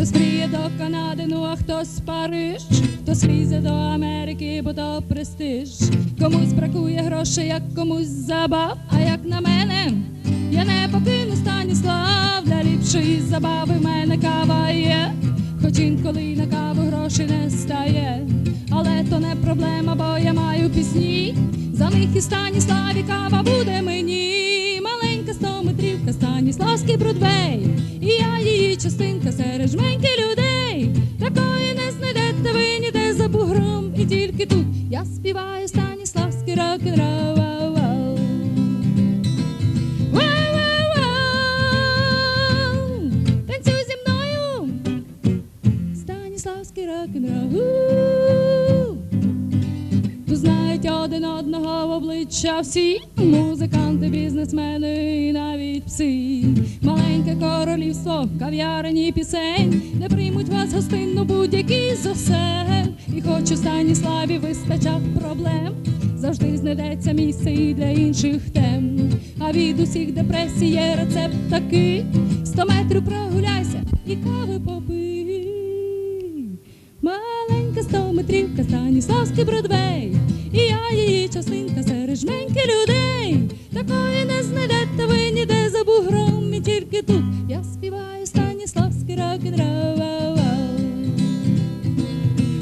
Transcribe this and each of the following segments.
до Канади, ну а хтось Париж, хтось лізе до Америки, бо то престиж. Комусь бракує грошей, як комусь забав. А як на мене, я не покину Станіслав для ліпшої забави в мене кава є. Хоч інколи на каву грошей не стає, але то не проблема, бо я маю пісні. За них і Станіславі кава буде мені. Маленька стометрівка, Станіславський Бродвей. І частинка серед жменьки людей. Такої не знайдете ви ніде за бугром. І тільки тут я співаю Станіславський рок-н-рол. Танцюй зі мною! Станіславський рок-н-рол. Тут знають один одного в обличчя всі музиканти, бізнесмени і навіть пси. Маленьке королівство, кав'ярені пісень, де приймуть вас гостинно будь-які з осель. І хоч у Станіславі вистачать проблем, завжди знайдеться місце і для інших тем. А від усіх депресій є рецепт такий: сто метрів прогуляйся і кави попий. Маленька стометрівка, Станіславський Бродвей, її частинка серед жменьки людей. Такої не знайдете ви ніде за бугром, і тільки тут я співаю Станіславський рок-н-рол.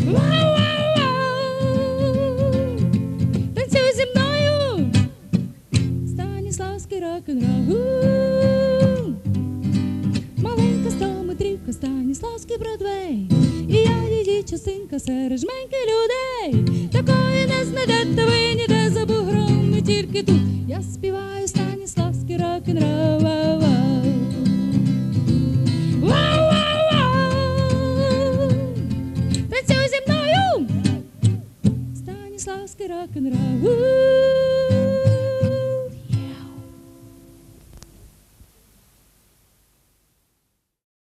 Вау-вау-вау! Танцюй зі мною, Станіславський рок-н-рол. Маленька стометрівка, Станіславський Бродвей. І я її частинка серед жменьки людей. Такої не знайдете ви ніде за бугром, і тільки тут я співаю Станіславський рок-н-рол. Танцюй зі мною! Станіславський рок-н-рол.